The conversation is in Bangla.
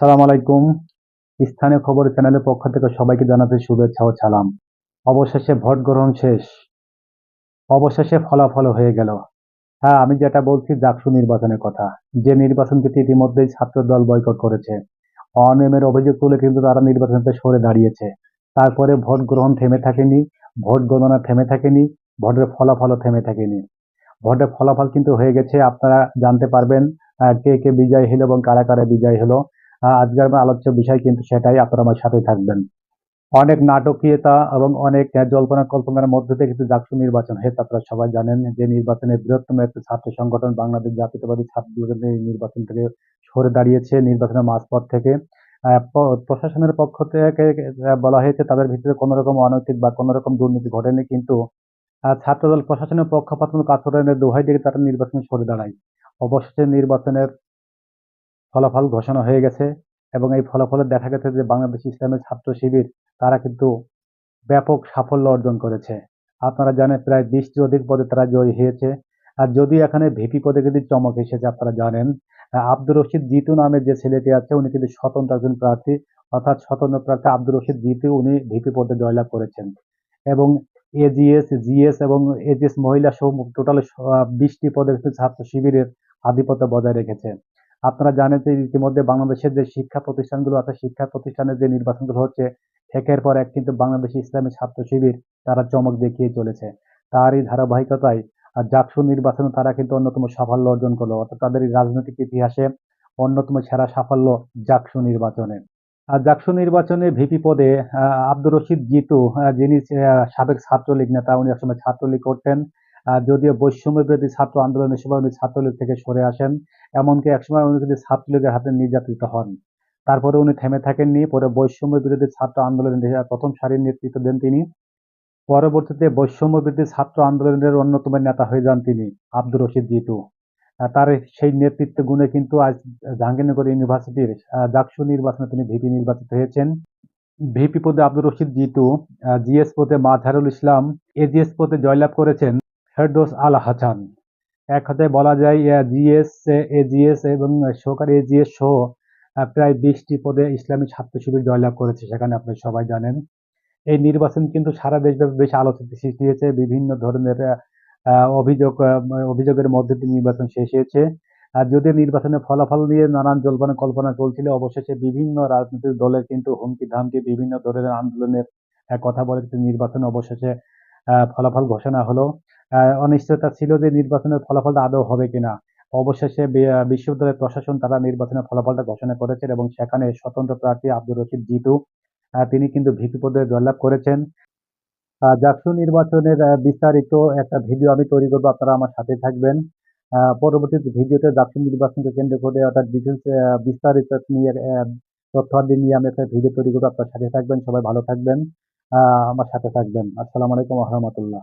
সালাম আলাইকুম। স্থানীয় খবর চ্যানেলের পক্ষ থেকে সবাইকে জানাতে শুভেচ্ছা ও সালাম। অবশেষে ভোট গ্রহণ শেষ। অবশেষে ফলাফল হয়ে গেল। হ্যাঁ আমি যেটা বলছি জাকসু নির্বাচনের কথা। যে নির্বাচনকে ইতিমধ্যেই ছাত্র দল বয়কট করেছে। অনিয়মের অভিযোগ তুলে কিন্তু তারা নির্বাচন থেকে সরে দাঁড়িয়েছে। তারপরে ভোট গ্রহণ থেমে থাকেনি, ভোট গণনা থেমে থাকেনি, ভোটের ফলাফলও থেমে থাকেনি। ভোটের ফলাফল কিন্তু হয়ে গেছে, আপনারা জানতে পারবেন কে কে বিজয় হলো এবং কারা কারা বিজয় হলো। আজকের আমার আলোচ্য বিষয় কিন্তু সেটাই, আপনারা আমার সাথে থাকবেন। অনেক নাটকীয়তা এবং অনেক জল্পনা কল্পনার মধ্যে দিয়ে কিন্তু জাকসু নির্বাচন হয়েছে, আপনারা সবাই জানেন যে নির্বাচনের বৃহত্তম একটা ছাত্র সংগঠন বাংলাদেশ জাতীয়তাবাদী ছাত্র নির্বাচন থেকে সরে দাঁড়িয়েছে নির্বাচনের মাঝপথ থেকে। প্রশাসনের পক্ষ থেকে বলা হয়েছে তাদের ভিতরে কোনো রকম অনৈতিক বা কোনো রকম দুর্নীতি ঘটেনি, কিন্তু ছাত্রদল প্রশাসনের পক্ষপাতমূলক আচরণের দোহাই দিয়ে তারা নির্বাচনে সরে দাঁড়ায়। অবশেষে নির্বাচনের ফলাফল ঘোষণা হয়ে গেছে এবং এই ফলাফলে দেখা গেছে যে বাংলাদেশ ইসলামের ছাত্র শিবির, তারা কিন্তু ব্যাপক সাফল্য অর্জন করেছে। আপনারা জানেন প্রায় বিশটি অধিক পদে তারা জয়ী হয়েছে। আর যদি এখানে ভিপি পদে কিন্তু চমক এসেছে, আপনারা জানেন। আব্দুর রশিদ জিতু নামের যে ছেলেটি আছে, উনি কিন্তু স্বতন্ত্র একজন প্রার্থী। অর্থাৎ স্বতন্ত্র প্রার্থী আব্দুর রশিদ জিতু, উনি ভিপি পদে জয়লাভ করেছেন। এবং এজিএস জিএস এবং এজিএস মহিলা সহ টোটাল বিশটি পদে কিন্তু ছাত্র শিবিরের আধিপত্য বজায় রেখেছে। আপনারা জানেন যে ইতিমধ্যে বাংলাদেশের যে শিক্ষা প্রতিষ্ঠানগুলো আছে, শিক্ষা প্রতিষ্ঠানের যে নির্বাচনগুলো হচ্ছে, একের পর এক কিন্তু বাংলাদেশ ইসলামী ছাত্র শিবির তারা চমক দেখিয়ে চলেছে। তারই ধারাবাহিকতায় আর জাকসু নির্বাচনে তারা কিন্তু অন্যতম সাফল্য অর্জন করল। অর্থাৎ তাদের রাজনৈতিক ইতিহাসে অন্যতম সেরা সাফল্য জাকসু নির্বাচনে। আর জাকসু নির্বাচনে ভিপি পদে আব্দুর রশিদ জিতু যিনি সাবেক ছাত্রলীগ নেতা, উনি একসময় ছাত্রলীগ করতেন। যদিও বৈষম্য বিরোধী ছাত্র আন্দোলনের সময় উনি ছাত্রলীগ থেকে সরে আসেন, এমনকি একসময় উনি কিন্তু ছাত্রলীগের হাতে নির্যাতিত হন। তারপরে উনি থেমে থাকেননি, পরে বৈষম্য বিরোধী ছাত্র আন্দোলনের প্রথম সারির নেতৃত্ব দেন তিনি। পরবর্তীতে বৈষম্য বিরোধী ছাত্র আন্দোলনের অন্যতম নেতা হয়ে যান তিনি, আব্দুর রশিদ জিতু। তার সেই নেতৃত্ব গুণে কিন্তু আজ জাহাঙ্গীরনগর ইউনিভার্সিটির জাকসু নির্বাচনে তিনি ভিপি নির্বাচিত হয়েছেন। ভিপি পদে আব্দুর রশিদ জিতু জিএস পদে মাঝহারুল ইসলাম, এজিএস পদে জয়লাভ করেছেন। ফেরদৌস আল হাসান এক কথায় বলা যায় জিএস এজিএস এবং সহকারী এজিএস সহ প্রায় বিশটি পদে ইসলামী ছাত্র শিবির জয়লাভ করেছে, সেখানে আপনি সবাই জানেন। এই নির্বাচন কিন্তু সারা দেশব্যাপী বেশ আলোচিত সৃষ্টি হয়েছে বিভিন্ন ধরনের অভিযোগ অভিযোগের মধ্যে দিয়ে নির্বাচন শেষ হয়েছে। আর যদিও নির্বাচনের ফলাফল নিয়ে নানান জল্পনা কল্পনা চলছিল, অবশেষে বিভিন্ন রাজনৈতিক দলের কিন্তু হুমকি ধামকি, বিভিন্ন ধরনের আন্দোলনের কথা বলে নির্বাচন অবশেষে ফলাফল ঘোষণা হলো। অনিশ্চয়তা ছিল যে নির্বাচনের ফলাফলটা আদৌ হবে কিনা। অবশেষে বিশ্ববিদ্যালয় প্রশাসন তারা নির্বাচনের ফলাফলটা ঘোষণা করেছেন এবং সেখানে স্বতন্ত্র প্রার্থী আব্দুর রশিদ জিতু তিনি কিন্তু ভিপি পদে জয়লাভ করেছেন। জাকসু নির্বাচনের বিস্তারিত একটা ভিডিও আমি তৈরি করব আপনারা আমার সাথে থাকবেন। আহ, পরবর্তী ভিডিওতে জাকসু নির্বাচনকে কেন্দ্র করে অর্থাৎ ডিটেলস বিস্তারিত নিয়ে তথ্যাদি নিয়ে আমি একটা ভিডিও তৈরি করব আপনার সাথে থাকবেন সবাই ভালো থাকবেন। আমার সাথে থাকবেন। আসসালামু আলাইকুম রহমতুল্লাহ।